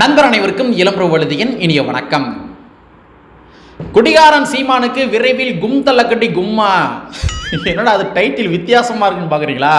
நண்பர் அனைவருக்கும் இளம்பு வழுதியின் இனிய வணக்கம். குடிகாரன் சீமானுக்கு விரைவில் கும் தள்ளக்கட்டி கும்மா. என்னடா அது டைட்டில் வித்தியாசமாக இருக்குன்னு பார்க்குறீங்களா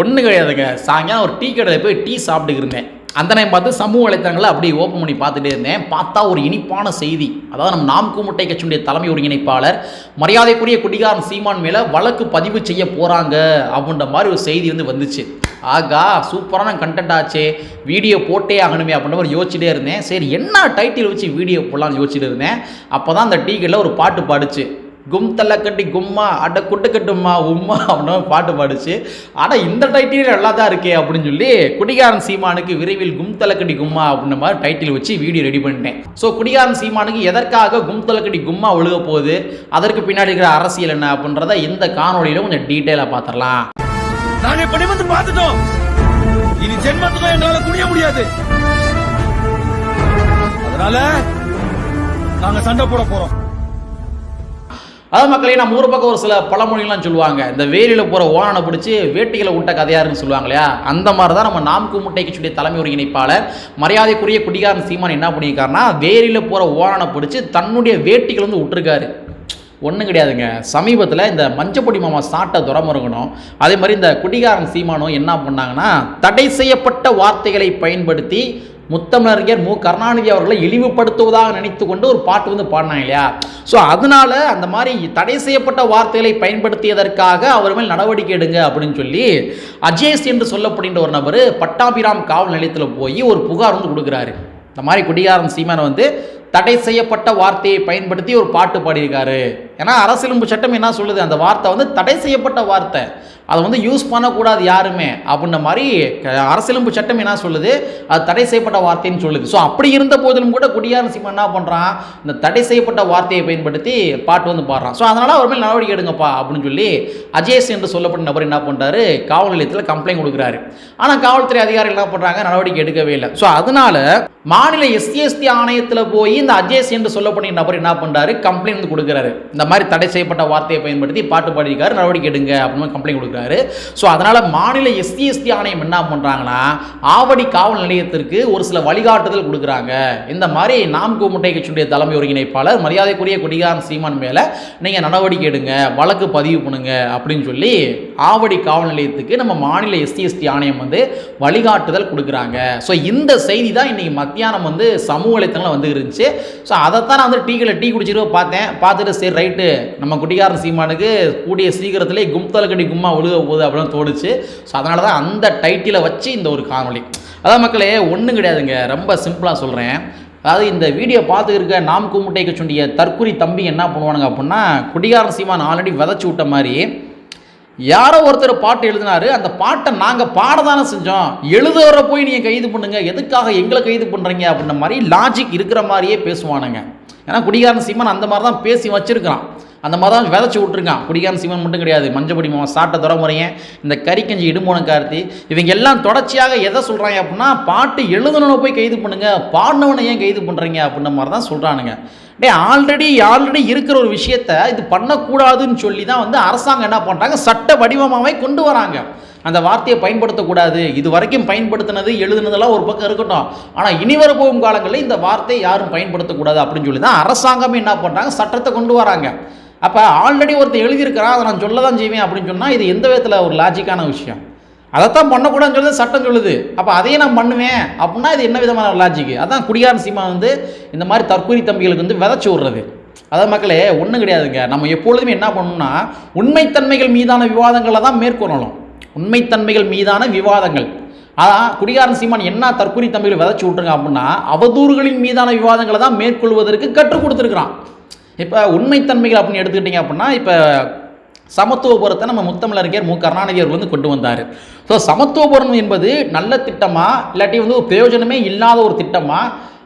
ஒன்றும் கிடையாதுங்க. சாயங்காலம் ஒரு டீ கடையில் போய் டீ சாப்பிட்டுக்கு இருந்தேன். அந்த நேரம் பார்த்து சமூக வலைத்தளங்களை அப்படியே ஓப்பன் பண்ணி பார்த்துட்டே இருந்தேன். பார்த்தா ஒரு இனிப்பான செய்தி. அதாவது நம்ம நாம் கூமுட்டை கட்சியுடைய தலைமை ஒருங்கிணைப்பாளர் மரியாதைக்குரிய குடிகாரன் சீமான் மேலே வழக்கு பதிவு செய்ய போகிறாங்க அப்படின்ற மாதிரி ஒரு செய்தி வந்து வந்துச்சு. ஆகா சூப்பரான கண்டென்ட் ஆச்சே. வீடியோ போட்டே ஆகணுமே அப்படின்ற மாதிரி யோசிச்சுட்டே இருந்தேன். சரி என்ன டைட்டில் வச்சு வீடியோ போடலாம்னு யோசிச்சுட்டு இருந்தேன். அப்போ தான் அந்த டீக்கெட்டில் ஒரு பாட்டு பாடிச்சு. கும் தலை கட்டி கும்மா அட குட்டு கட்டுமா உம்மா அப்படின்னு பாட்டு பாடிச்சு. ஆனால் இந்த டைட்டில் நல்லா தான் இருக்கே அப்படின்னு சொல்லி குடிகாரன் சீமானுக்கு விரைவில் கும் தலை கட்டி கும்மா அப்படின்ற மாதிரி டைட்டில் வச்சு வீடியோ ரெடி பண்ணிட்டேன். ஸோ குடிகாரன் சீமானுக்கு எதற்காக கும் தலை கட்டி கும்மா ஒழுக போகுது? அதற்கு பின்னாடி இருக்கிற அரசியல் என்ன அப்படின்றத இந்த காணொலியில் கொஞ்சம் டீட்டெயிலாக பார்த்துடலாம். நாங்க இப்படி வந்து பார்த்துட்டோம். இனி ஜென்மத்துக்கும் எங்களால குனிய முடியாது. அதனால நாங்க சண்டை போட போறோம். அதாவது மக்களே நம்ம ஊர் பக்கம் ஒரு சில பழமொழிகள்லாம் சொல்லுவாங்க. இந்த வேலியில் போகிற ஓனனை பிடிச்சி வேட்டிகளை விட்ட கதையாருன்னு சொல்லுவாங்க இல்லையா? அந்த மாதிரி தான் நம்ம நாம் கூமுட்டை கட்சியுடைய தலைமை ஒருங்கிணைப்பாளர் மரியாதைக்குரிய குடிகாரன் சீமான் என்ன பண்ணியிருக்காருன்னா வேலியில் போகிற ஓனனை பிடிச்சி தன்னுடைய வேட்டிகள் வந்து விட்டுருக்காரு ஒன்றும் கிடையாதுங்க. சமீபத்தில் இந்த மஞ்சப்பொடி மாமா சாட்டை துறமுருகணும் அதே மாதிரி இந்த குடிகாரன் சீமானும் என்ன பண்ணாங்கன்னா தடை செய்யப்பட்ட வார்த்தைகளை பயன்படுத்தி முத்தமிழறிஞர் மு. கருணாநிதி அவர்களை இழிவுபடுத்துவதாக நினைத்து கொண்டு ஒரு பாட்டு வந்து பாடினாங்க இல்லையா? ஸோ அதனால அந்த மாதிரி தடை செய்யப்பட்ட வார்த்தைகளை பயன்படுத்தியதற்காக அவர் மேல் நடவடிக்கை எடுங்க அப்படின்னு சொல்லி அஜேஷ் என்று சொல்லப்படுகின்ற ஒரு நபர் பட்டாபிராம் காவல் நிலையத்தில் போய் ஒரு புகார் வந்து கொடுக்குறாரு. இந்த மாதிரி குடிகாரன் சீமானை வந்து தடை செய்யப்பட்ட வார்த்தையை பயன்படுத்தி ஒரு பாட்டு பாடியிருக்காரு. ஏன்னா அரசியலும்பு சட்டம் என்ன சொல்லுது? அந்த வார்த்தை வந்து தடை செய்யப்பட்ட வார்த்தை. அதை வந்து யூஸ் பண்ணக்கூடாது யாருமே அப்படின்ற மாதிரி அரசியலும்பு சட்டம் என்ன சொல்லுது? அது தடை செய்யப்பட்ட வார்த்தைன்னு சொல்லுது. ஸோ அப்படி இருந்த போதிலும் கூட குடியாரன் சீமான் என்ன பண்ணுறான் இந்த தடை செய்யப்பட்ட வார்த்தையை பயன்படுத்தி பாட்டு வந்து பாடுறான். ஸோ அதனால் அவர் மேல் நடவடிக்கை எடுங்கப்பா அப்படின்னு சொல்லி அஜேஷ் என்று சொல்லப்பட்ட நபர் என்ன பண்ணுறாரு காவல் நிலையத்தில் கம்ப்ளைண்ட் கொடுக்குறாரு. ஆனால் காவல்துறை அதிகாரிகள் என்ன பண்ணுறாங்க நடவடிக்கை எடுக்கவே இல்லை. ஸோ அதனால மாநில எஸ்சிஎஸ்டி ஆணையத்தில் போய் இந்த அஜேஷ் என்று சொல்லப்பட்ட நபர் என்ன பண்ணுறாரு கம்ப்ளைண்ட் வந்து கொடுக்குறாரு. இந்த மாதிரி தடை செய்யப்பட்ட வார்த்தையை பயன்படுத்தி பாட்டு பாடியிருக்காரு. நடவடிக்கை எடுங்க அப்படின்னு கம்ப்ளைண்ட் கொடுக்குறாரு. ஸோ அதனால் மாநில எஸ்சிஎஸ்டி ஆணையம் என்ன பண்ணுறாங்கன்னா ஆவடி காவல் நிலையத்திற்கு ஒரு சில வழிகாட்டுதல் கொடுக்குறாங்க. இந்த மாதிரி நாம் கூமுட்டை கட்சியுடைய தலைமை ஒருங்கிணைப்பாளர் மரியாதைக்குரிய குடிகாரன் சீமான் மேலே நீங்கள் நடவடிக்கை எடுங்க வழக்கு பதிவு பண்ணுங்க அப்படின்னு சொல்லி ஆவடி காவல் நிலையத்துக்கு நம்ம மாநில எஸ்சிஎஸ்டி ஆணையம் வந்து வழிகாட்டுதல் கொடுக்குறாங்க. ஸோ இந்த செய்தி தான் இன்றைக்கி மத்தியானம் வந்து சமூக வலைத்தளங்கள் வந்து இருந்துச்சு. ஸோ அதைத்தான் நான் வந்து டீக்கில் டீ குடிச்சிட்டு பார்த்தேன். பார்த்துட்டு சரி ரைட்டு நம்ம குடிகாரன் சீமானுக்கு கூடிய சீக்கிரத்திலே கும்தல கும்மா ஒழுக போகுது அப்படின்னு தோணுச்சு. ஸோ அதனால தான் அந்த டைட்டிலை வச்சு இந்த ஒரு காணொலி அதான் மக்களே ஒன்றும் கிடையாதுங்க. ரொம்ப சிம்பிளாக சொல்கிறேன் அதாவது இந்த வீடியோ பார்த்துருக்க நாம் கும்முட்டை கட்சியுடைய தற்குறி தம்பி என்ன பண்ணுவானுங்க அப்படின்னா குடிகாரன் சீமான் ஆல்ரெடி விதைச்சி விட்ட மாதிரி யாரோ ஒருத்தர் பாட்டு எழுதினாரு. அந்த பாட்டை நாங்கள் பாடதானே செஞ்சோம். எழுதுவரை போய் நீங்கள் கைது பண்ணுங்க. எதுக்காக எங்களை கைது பண்ணுறீங்க அப்படின்ற மாதிரி லாஜிக் இருக்கிற மாதிரியே பேசுவானுங்க. ஏன்னா குடிகாரன் சீமான் அந்த மாதிரி தான் பேசி வச்சுருக்கிறான். அந்த மாதிரி தான் விதைச்சி விட்ருக்கான் குடிகாரன் சிம்மன் மட்டும் கிடையாது. மஞ்சப்படி மாமா சாட்டை துறமுறையன் இந்த கறிக்கஞ்சி இடுமோன கார்த்தி இவங்க எல்லாம் தொடர்ச்சியாக எதை சொல்கிறாங்க அப்படின்னா பாட்டு எழுதுனவனை போய் கைது பண்ணுங்க பாடினவனை ஏன் கைது பண்ணுறீங்க அப்படின்ற மாதிரி தான் சொல்கிறானுங்க டே ஆல்ரெடி ஆல்ரெடி இருக்கிற ஒரு விஷயத்த இது பண்ணக்கூடாதுன்னு சொல்லி தான் வந்து அரசாங்கம் என்ன பண்ணுறாங்க சட்ட வடிவமாகவே கொண்டு வராங்க. அந்த வார்த்தையை பயன்படுத்தக்கூடாது. இது வரைக்கும் பயன்படுத்தினது எழுதுனதெல்லாம் ஒரு பக்கம் இருக்கட்டும். ஆனால் இனி வரப்போகும் காலங்களில் இந்த வார்த்தையை யாரும் பயன்படுத்தக்கூடாது அப்படின்னு சொல்லி தான் அரசாங்கமே என்ன பண்ணுறாங்க சட்டத்தை கொண்டு வராங்க. அப்போ ஆல்ரெடி ஒருத்தர் எழுதியிருக்கிறான் அதை நான் சொல்ல தான் செய்வேன் அப்படின்னு சொன்னால் இது எந்த விதத்தில் ஒரு லாஜிக்கான விஷயம்? அதைத்தான் பண்ணக்கூடாதுன்னு சொல்லுது சட்டம் சொல்லுது. அப்போ அதையே நான் பண்ணுவேன் அப்படின்னா இது என்ன விதமான லாஜிக்கு அதான் குடிகாரன் சீமா வந்து இந்த மாதிரி தற்கொலை தம்பிகளுக்கு வந்து விதைச்சி விட்றது. அதான் மக்களே ஒன்றும் கிடையாதுங்க. நம்ம எப்பொழுதுமே என்ன பண்ணணும்னா உண்மைத்தன்மைகள் மீதான விவாதங்களை தான் மேற்கொள்ளணும். உண்மைத்தன்மைகள் மீதான விவாதங்கள். ஆனால் குடிகாரன் சீமான் என்ன தற்கொலை தம்பிகள் விதைச்சி விட்ருங்க அப்படின்னா அவதூறுகளின் மீதான விவாதங்களை தான் மேற்கொள்வதற்கு கற்றுக் கொடுத்துருக்குறான். இப்போ உண்மைத்தன்மைகள் அப்படின்னு எடுத்துக்கிட்டிங்க அப்படின்னா இப்போ சமத்துவபுரத்தை நம்ம முத்தமிழறிஞர் மு. கருணாநிதி வந்து கொண்டு வந்தார். ஸோ சமத்துவபுரம் என்பது நல்ல திட்டமா இல்லாட்டி வந்து ஒரு பிரயோஜனமே இல்லாத ஒரு திட்டமா?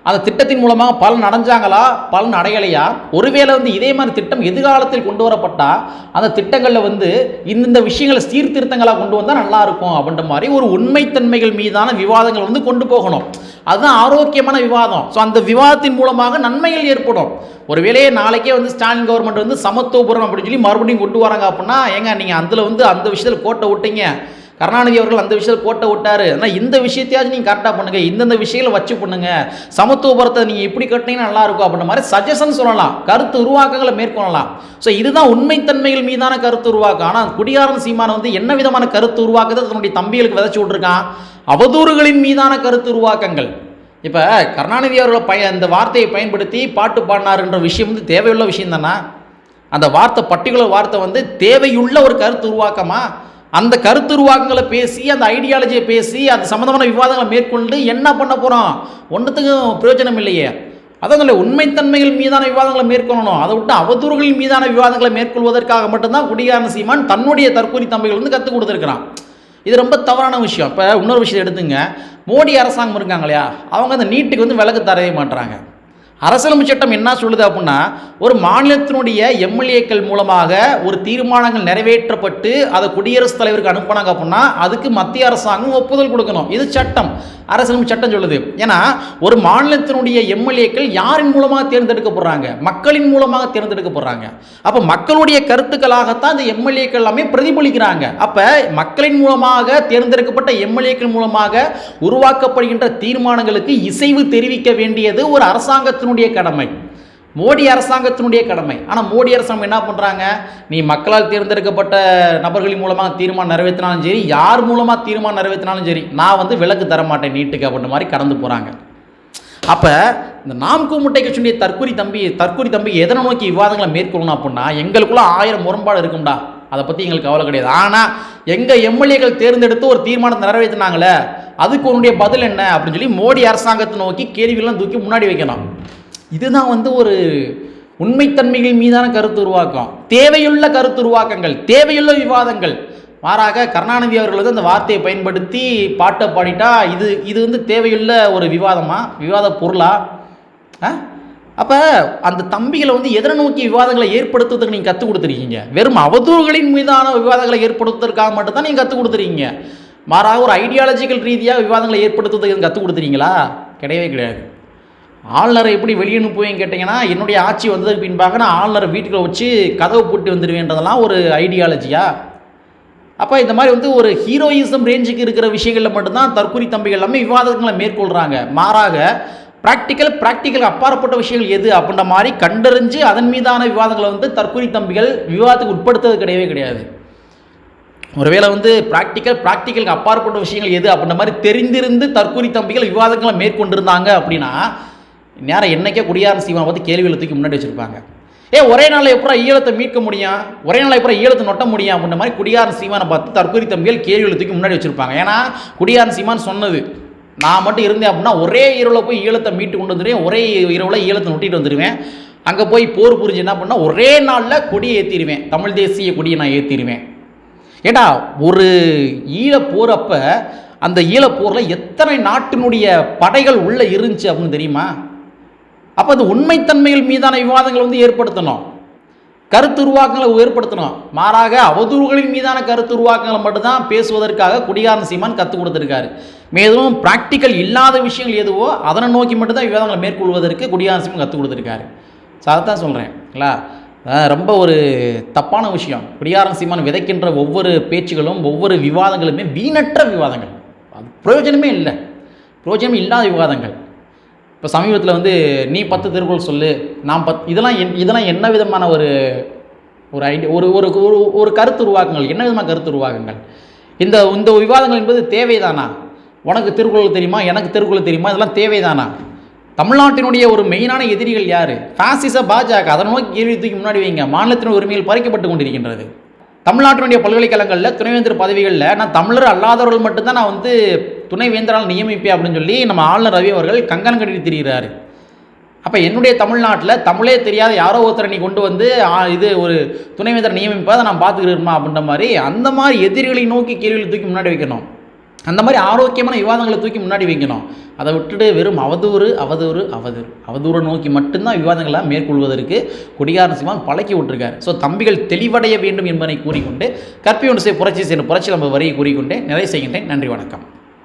அந்த திட்டத்தின் மூலமாக பலன் அடைஞ்சாங்களா? பலன் அடையலையா? ஒருவேளை வந்து இதே மாதிரி திட்டம் எதிர்காலத்தில் கொண்டு வரப்பட்டால் அந்த திட்டங்களில் வந்து இந்தந்த விஷயங்களை சீர்திருத்தங்களாக கொண்டு வந்தால் நல்லாயிருக்கும் அப்படின்ற மாதிரி ஒரு உண்மைத்தன்மைகள் மீதான விவாதங்கள் வந்து கொண்டு போகணும். அதுதான் ஆரோக்கியமான விவாதம். ஸோ அந்த விவாதத்தின் மூலமாக நன்மைகள் ஏற்படும். ஒருவேளையே நாளைக்கே வந்து ஸ்டாலின் கவர்மெண்ட் வந்து சமத்துவபுரம் அப்படின்னு சொல்லி மறுபடியும் கொண்டு வராங்க அப்படின்னா ஏங்க நீங்கள் அதில் வந்து அந்த விஷயத்தில் கோட்டை விட்டீங்க. கருணாநிதி அவர்கள் அந்த விஷயத்தில் கோட்டை விட்டார். ஆனால் இந்த விஷயத்தையாச்சும் நீங்கள் கரெக்டாக பண்ணுங்க. இந்தந்த விஷயங்களை வச்சு பண்ணுங்கள் சமத்துவபுரத்தை நீங்கள் இப்படி கட்டினீங்கன்னா நல்லாயிருக்கும் அப்படின்ற மாதிரி சஜஷன் சொல்லலாம். கருத்து உருவாக்கங்களை மேற்கொள்ளலாம். ஸோ இதுதான் உண்மைத்தன்மைகள் மீதான கருத்து உருவாக்கம். ஆனால் குடியாரன் சீமானை வந்து என்ன விதமான கருத்து உருவாக்கத்தை தன்னுடைய தம்பிகளுக்கு விதைச்சி விட்ருக்கான் அவதூறுகளின் மீதான கருத்து உருவாக்கங்கள். இப்போ கருணாநிதி அவர்களை பய இந்த வார்த்தையை பயன்படுத்தி பாட்டு பாடினாருன்ற விஷயம் வந்து தேவையுள்ள விஷயம் தானே? அந்த வார்த்தை பர்டிகுலர் வார்த்தை வந்து தேவையுள்ள ஒரு கருத்து உருவாக்கமாக அந்த கருத்து உருவாக்கங்களை பேசி அந்த ஐடியாலஜியை பேசி அது சம்மந்தமான விவாதங்களை மேற்கொண்டு என்ன பண்ண போகிறோம் ஒன்றுத்துக்கும் பிரயோஜனம் இல்லையே. அதான் சொல்ல உண்மைத்தன்மைகள் மீதான விவாதங்களை மேற்கொள்ளணும். அதை விட்டு அவதூறுகளின் மீதான விவாதங்களை மேற்கொள்வதற்காக மட்டும்தான் குடிகாரன் சீமான் தன்னுடைய தற்கொலை தம்பிகள் வந்து கற்றுக் கொடுத்துருக்கிறான். இது ரொம்ப தவறான விஷயம். இப்போ இன்னொரு விஷயத்தை எடுத்துங்க. மோடி அரசாங்கம் இருக்காங்க இல்லையா? அவங்க அந்த நீட்டுக்கு வந்து விலக்கு தரவே மாட்டுறாங்க அரசியலமைப்பு சட்டம் என்ன சொல்லுது அப்படின்னா ஒரு மாநிலத்தினுடைய எம்எல்ஏக்கள் மூலமாக ஒரு தீர்மானங்கள் நிறைவேற்றப்பட்டு அதை குடியரசுத் தலைவருக்கு அனுப்பினாங்க அப்படின்னா அதுக்கு மத்திய அரசாங்கம் ஒப்புதல் கொடுக்கணும். இது சட்டம். அரசியலமைப்பு சட்டம் சொல்லுது. ஏன்னா ஒரு மாநிலத்தினுடைய எம்எல்ஏக்கள் யாரின் மூலமாக தேர்ந்தெடுக்கப்படுறாங்க? மக்களின் மூலமாக தேர்ந்தெடுக்கப்படுறாங்க. அப்போ மக்களுடைய கருத்துக்களாகத்தான் இந்த எம்எல்ஏக்கள் எல்லாமே பிரதிபலிக்கிறாங்க. அப்போ மக்களின் மூலமாக தேர்ந்தெடுக்கப்பட்ட எம்எல்ஏக்கள் மூலமாக உருவாக்கப்படுகின்ற தீர்மானங்களுக்கு இசைவு தெரிவிக்க வேண்டியது ஒரு அரசாங்கத்தினுடைய கடமை. மோடி அரசாங்கத்தினுடைய கடமை. ஆனால் மோடி அரசாங்கம் என்ன பண்ணுறாங்க நீ மக்களால் தேர்ந்தெடுக்கப்பட்ட நபர்களின் மூலமாக தீர்மானம் நிறைவேற்றினாலும் சரி யார் மூலமாக தீர்மானம் நிறைவேற்றினாலும் சரி நான் வந்து விலக்கு தர மாட்டேன் நீட்டுக்கு அப்படின்ற மாதிரி கடந்து போகிறாங்க அப்போ இந்த நாம் கூமுட்டை கட்சியுடைய தற்கொலை தம்பி தற்கொலை தம்பி எதனை நோக்கி விவாதங்களை மேற்கொள்ளணும் அப்படின்னா எங்களுக்குள்ள ஆயிரம் முரண்பாடு இருக்கும்டா. அதை பற்றி எங்களுக்கு கவலை கிடையாது. ஆனால் எங்கள் எம்எல்ஏக்கள் தேர்ந்தெடுத்து ஒரு தீர்மானத்தை நிறைவேற்றினாங்களே அதுக்கு உன்னுடைய பதில் என்ன? அப்படின்னு சொல்லி மோடி அரசாங்கத்தை நோக்கி கேள்விகள்லாம் தூக்கி முன்னாடி வைக்கணும். இதுதான் வந்து ஒரு உண்மைத்தன்மைகள் மீதான கருத்து உருவாக்கம். தேவையுள்ள கருத்து உருவாக்கங்கள் தேவையுள்ள விவாதங்கள். மாறாக கருணாநிதி அவர்கள் வந்து அந்த வார்த்தையை பயன்படுத்தி பாட்டை பாடிட்டா இது இது வந்து தேவையுள்ள ஒரு விவாதமா? விவாத பொருளா? ஆ? அப்போ அந்த தம்பிகளை வந்து எதிர நோக்கி விவாதங்களை ஏற்படுத்துவதற்கு நீங்கள் கற்றுக் கொடுத்துருக்கீங்க. வெறும் அவதூறுகளின் மீதான விவாதங்களை ஏற்படுத்துவதற்காக மட்டும்தான் நீங்கள் கற்றுக் கொடுத்துருக்கீங்க. மாறாக ஒரு ஐடியாலஜிக்கல் ரீதியாக விவாதங்களை ஏற்படுத்துவதற்கு கற்றுக் கொடுத்துறீங்களா கிடையவே கிடையாது. ஆளுநரை எப்படி வெளியே அனுப்புவேன்னு கேட்டிங்கன்னா என்னுடைய ஆட்சி வந்ததுக்கு பின்பாக நான் ஆளுநரை வீட்டுக்குள்ள வச்சு கதவை பூட்டி வந்துடுவேன்றதெல்லாம் ஒரு ஐடியாலஜியா அப்போ இந்த மாதிரி வந்து ஒரு ஹீரோயிசம் ரேஞ்சுக்கு இருக்கிற விஷயங்களில் மட்டும்தான் தற்கொலை தம்பிகள் எல்லாமே விவாதங்களை மேற்கொள்கிறாங்க மாறாக ப்ராக்டிக்கல் ப்ராக்டிக்கல் அப்பாற்பட்ட விஷயங்கள் எது அப்படின்ற மாதிரி கண்டறிஞ்சு அதன் மீதான விவாதங்களை வந்து தற்கொலை தம்பிகள் விவாதத்துக்கு உட்படுத்துறது கிடையவே கிடையாது. ஒருவேளை வந்து ப்ராக்டிக்கல் ப்ராக்டிக்கலுக்கு அப்பாற்பட்ட விஷயங்கள் எது அப்படின்ற மாதிரி தெரிந்திருந்து தற்கொலை தம்பிகள் விவாதங்களை மேற்கொண்டிருந்தாங்க அப்படின்னா நேரம் என்னைக்கே குடியாரன் சீமானை பார்த்து கேள்வி தூக்கி முன்னாடி வச்சுருப்பாங்க. ஏ ஒரே நாளில் எப்போ ஈழத்தை மீட்க முடியும்? ஒரே நாளில் எப்போ ஈழத்தை நொட்ட முடியும்? அப்படின்ற மாதிரி குடியாரன் சீமானை பார்த்து தற்கொலை தம்பிகள் கேள்விகளை தூக்கி முன்னாடி வச்சுருப்பாங்க. ஏன்னா குடியாரன் சீமான் சொன்னது நான் மட்டும் இருந்தேன் அப்படின்னா ஒரே இரவில் போய் ஈழத்தை மீட்டு கொண்டு வந்துடுவேன் ஒரே இரவில் ஈழத்தை நொட்டிட்டு வந்துடுவேன் அங்கே போய் போர் புரிஞ்சு என்ன பண்ணால் ஒரே நாளில் கொடியை ஏற்றிடுவேன் தமிழ் தேசிய கொடியை நான் ஏற்றிடுவேன் ஏடா ஒரு ஈழப் போறப்ப அந்த ஈழப்போரில் எத்தனை நாட்டினுடைய படைகள் உள்ளே இருந்துச்சு அப்படின்னு தெரியுமா? அப்போ அது உண்மைத்தன்மைகள் மீதான விவாதங்களை வந்து ஏற்படுத்தணும். கருத்து உருவாக்கங்களை ஏற்படுத்தணும். மாறாக அவதூறுகளின் மீதான கருத்து உருவாக்கங்களை மட்டும்தான் பேசுவதற்காக குடிகாரன் சீமான் கற்றுக் கொடுத்துருக்காரு. மேலும் ப்ராக்டிக்கல் இல்லாத விஷயங்கள் எதுவோ அதனை நோக்கி மட்டும்தான் விவாதங்களை மேற்கொள்வதற்கு குடிகாரன் சீமான் கற்றுக் கொடுத்துருக்காரு. ஸோ அதை தான் சொல்கிறேன்ங்களா ரொம்ப ஒரு தப்பான விஷயம். குடியாரன் சீமான் விதைக்கின்ற ஒவ்வொரு பேச்சுகளும் ஒவ்வொரு விவாதங்களுமே வீணற்ற விவாதங்கள். அது பிரயோஜனமே இல்லை. பிரயோஜனம் இல்லாத விவாதங்கள். இப்போ சமீபத்தில் வந்து நீ பத்து திருக்குறள் சொல்லு நான் பத் இதெல்லாம் என் இதெல்லாம் என்ன விதமான ஒரு ஒரு ஐடியா ஒரு ஒரு ஒரு ஒரு கருத்து உருவாக்கங்கள்? என்ன விதமான கருத்து உருவாக்குங்கள்? இந்த இந்த விவாதங்கள் என்பது தேவைதானா? உனக்கு திருக்குறள் தெரியுமா? எனக்கு திருக்குறள் தெரியுமா? இதெல்லாம் தேவைதானா? தமிழ்நாட்டினுடைய ஒரு மெயினான எதிரிகள் யார்? ஃபாசிச பாஜக. அதை நோக்கி கேள்வி தூக்கி முன்னாடி வைங்க. மாநிலத்தின் உரிமைகள் பறிக்கப்பட்டு கொண்டிருக்கின்றது. தமிழ்நாட்டினுடைய பல்கலைக்கழகங்களில் துணைவேந்தர் பதவிகளில் நான் தமிழர் அல்லாதவர்கள் மட்டும்தான் நான் வந்து துணைவேந்தரால் நியமிப்பேன் அப்படின்னு சொல்லி நம்ம ஆளுநர் ரவி அவர்கள் கங்கணம் கட்டி திரிகிறாரு. அப்போ என்னுடைய தமிழ்நாட்டில் தமிழே தெரியாத யாரோ ஒருத்தரை நீ கொண்டு வந்து இது ஒரு துணைவேந்தர் நியமிப்பதை நான் பார்த்துக்கிறேமா அப்படின்ற மாதிரி அந்த மாதிரி எதிரிகளை நோக்கி கேள்விகளை தூக்கி முன்னாடி வைக்கணும். அந்த மாதிரி ஆரோக்கியமான விவாதங்களை தூக்கி முன்னாடி வைக்கணும். அதை விட்டுட்டு வெறும் அவதூறு அவதூறு அவதூறு. அவதூறை நோக்கி மட்டும்தான் விவாதங்களை மேற்கொள்வதற்கு கொடிகாரன் சிவன் பழக்கி விட்டுருக்காரு. ஸோ தம்பிகள் தெளிவடைய வேண்டும் என்பதை கூறிக்கொண்டு கற்பி ஒன்று புரட்சி செய்ய புரட்சி நம்ம வரியை கூறிக்கொண்டே நிறைவு செய்கின்றேன். நன்றி வணக்கம்.